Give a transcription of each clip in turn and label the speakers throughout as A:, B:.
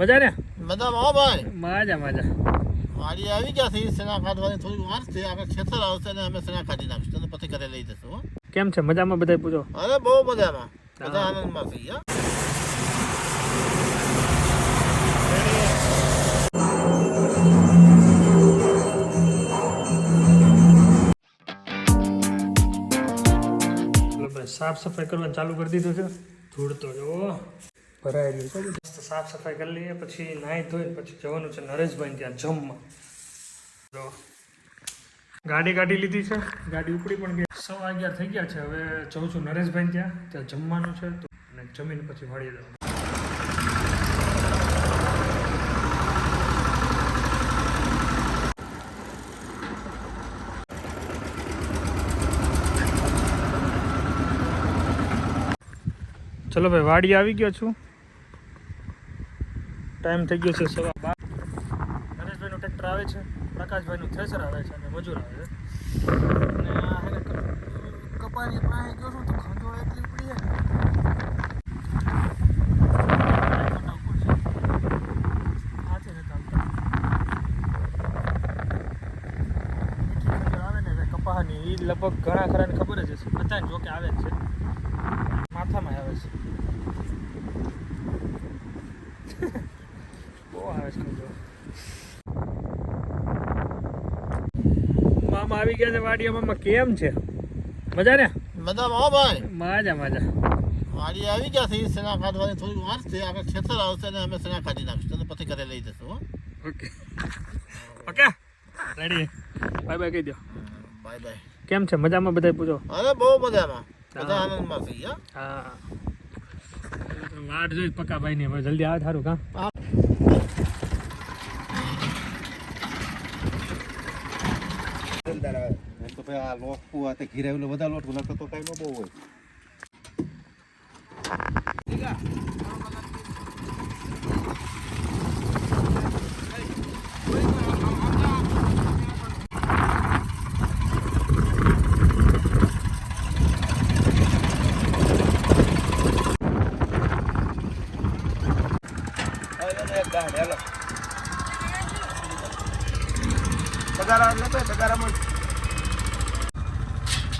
A: મજા ને?
B: મજામાં હો ભાઈ.
A: મજા મજા.
B: મારી આવી ગયા છે સેના કાઢવાની થોડી વાર છે. આપણે ખેતર આવશે ને અમે સેના કાઢી નાખશું. અને પછી ઘરે લઈ જશું
A: કેમ છે? મજામાં બધા પૂછો?
B: અરે બહુ મજામાં. બધા આનંદમાં
A: થઈ ગયા સાફ સફાઈ કરવાનું ચાલુ કરી દીધું છે. ધૂળ તો જો. ભરાઈ છે. મસ્ત સાફ સફાઈ કરી લઈએ, પછી નાહી ધોઈને પછી જવાનું છે નરેશભાઈ ત્યાં જમવા. જો, ગાડી કાઢી લીધી છે. ગાડી ઉપડી પણ ગઈ. સવા અગિયાર થઈ ગયા છે. હવે જઉં છું નરેશભાઈ ત્યાં. ત્યાં જમવાનું છે તો અને જમીને પછી વાળી જવાનું. ચલો ભાઈ વાડી આવી ગયો છું. ટાઈમ થઈ ગયો છે સવા બાર. નરેશભાઈનું ટ્રેક્ટર આવે છે, પ્રકાશભાઈનું થ્રેસર આવે છે અને મજૂર આવે છે. અને કપાની પાસે ગયો તો ખંડોળ એટલી ઉપડી છે લગભગ ઘણા ખરાને ખબર જ હશે. બધાને જોકે આવે જ છે. માથામાં આવે છે બહુ આવે છે ખંડોળ. મામા આવી ગયા છે વાડીયામાં કેમ છે? મજા ને?
B: મજામાં હો ભાઈ.
A: મજા મજા.
B: વાડી આવી ગયા છે સેના કાઢવાની થોડી વાર છે. આગળ ખેતર આવશે ને અમે સેના કાઢી નાખશું. પછી ઘરે લઈ જશું
A: okay. Okay. Ready bye bye કહી દો
B: બાય બાય
A: કેમ છે? મજામાં બધા પૂછો?
B: અરે બહુ મજામાં. બધા આનંદમાં છે હા.
A: વાટ જોઈ પક્કા ભાઈ ને જલ્દી આવે કાં
C: એમ તો ભાઈ આ લોટ પુઆ તે ઘીરે બધા લોટ ગુલાબ તો કઈ ન બહુ હોય.
B: લે પગાર એક ન્યા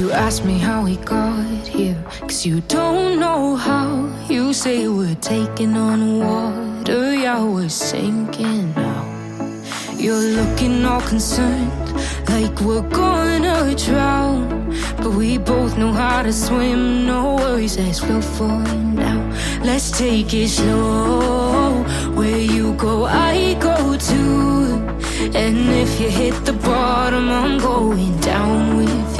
D: You ask me how we got here, cause you don't know how. You say we're taking on water, yeah, we're sinking now. You're looking all concerned, like we're gonna drown. But we both know how to swim, no worries as we'll fall now. Let's take it slow. Where you go, I go too. And if you hit the bottom, I'm going down with you.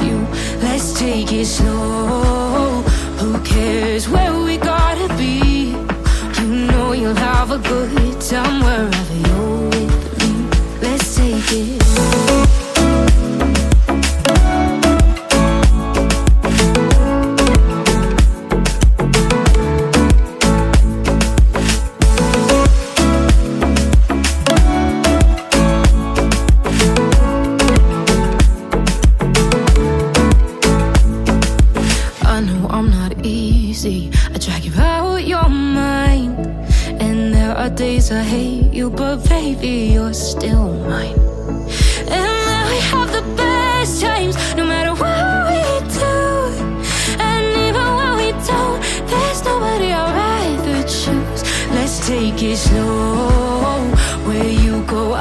D: Let's take it slow. Who cares where we gotta be? You know you'll have a good time wherever you're with me. Let's take it. Are days I hate you, but baby, you're still mine. And then we have the best times, no matter what we do. And even when we don't, there's nobody I'd rather choose. Let's take it slow. Where you go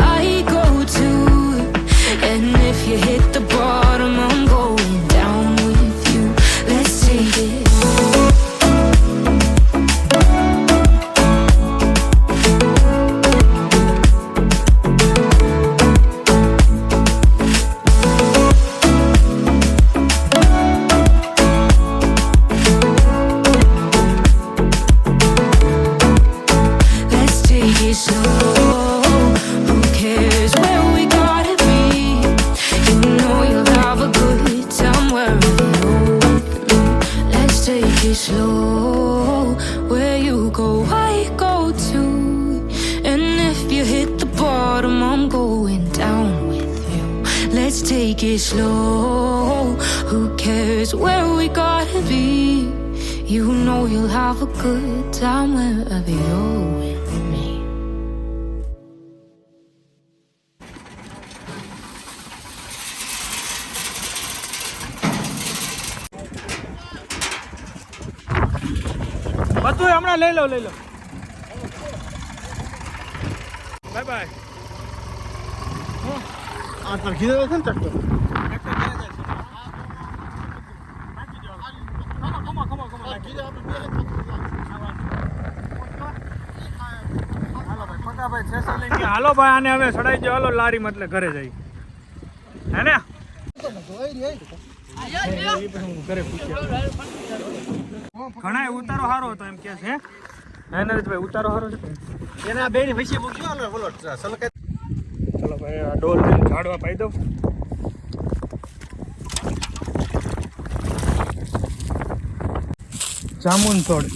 D: slow. Where you go, I go too. And if you hit the bottom, I'm going down with you. Let's take it slow. Who cares where we gotta be? You know you'll have a good time wherever you're with.
A: બધું હમણાં લઈ લો લઈ લો. Bye bye
B: આ તો ઘીરે છે ને tractor
A: હાલો ભાઈ આને હવે સડાઈ જાવ હાલો લારી એટલે ઘરે જઈ. હે ને? ઘરે પૂછ્યા. ઘણા ઉતારો સારો હતો એમ કે છે. હે નરેશભાઈ ઉતારો સારો છે
C: એના બે ની વચ્ચે મૂકજો ને બોલો સલકે
A: ચલો ભાઈ આ ડોલ લઈને ઝાડવા પાઈ દઉં. જામુન તોડ.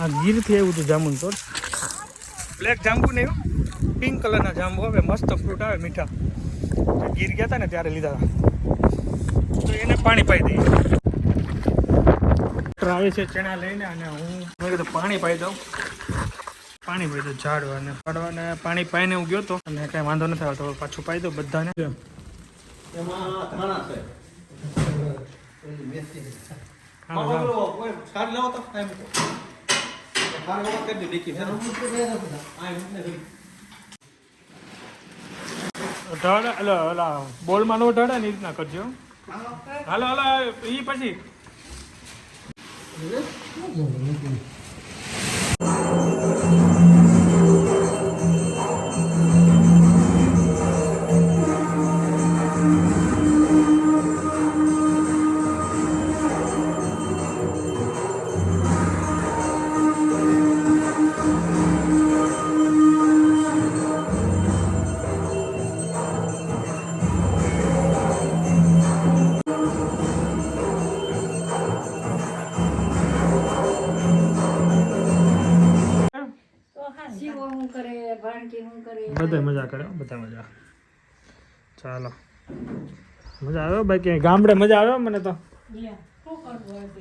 A: આ ગીરથી આવ્યું હતું જામુન તોડ. બ્લેક જાંબુ ને પિંક કલરના જાંબુ આવે મસ્ત ફ્રૂટ આવે મીઠા. ગીર ગયા હતા ને ત્યારે લીધા. હતા તો એને પાણી પાઈ દઈએ. ટ્રેક્ટર આવે છે ચણા લઈને અને હું મેં કીધું પાણી પાઈ દઉં. પાણી પાઈ દઉં ઝાડવાને ઝાડવાને પાણી પાઈને હું ગયો તો અને કાંઈ વાંધો નથી આવતો પાછું પાઈ બધાને.
C: દે ડીકી છે. આ એમ ને
A: ઢળ એટલે ઓલા બોલમાં નો ઢળે ને એ રીતના કરજો. હાલો હાલો એ પછી.
E: 嗯那怎么能
A: બધા મજા કરે બધા મજા. ચાલો. મજા આવ્યો ક્યાંય ગામડે મજા આવ્યો મને તો?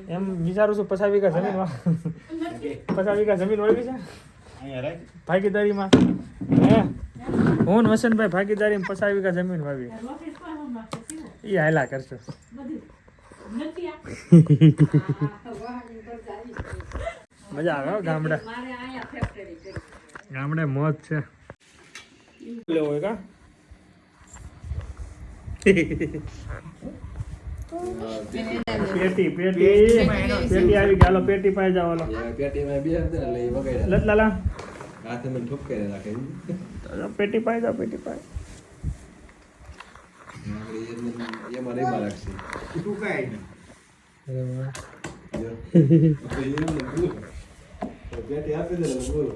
A: એમ વિચારું છું પચાસ વીઘા જમીન પચાસ વીઘા જમીન વળવી છે. ભાગીદારીમાં. હે? હું વસંતભાઈ ભાગીદારીમાં પચાસ વીઘા જમીન વાવી? એ હાયલા કરશે. મજા આવે ગામડે. ગામડે મોજ છે. લેવો હોય કા પેટી પેટી પેટી આવી ગઈ પેટી પાસે જાવ હાલો
F: પેટીમાં બે હતા એટલે એ વગાડ્યા
A: લત લાલા
F: હાથે મને ઠપકારી રાખે
A: પેટી પાસે જાવ પેટી
F: પાસે એમાં રેમાં રાખશે
C: તું કાઈ ને
F: જો. આપણે એમને બોલો. પેટી આપી દે બોલો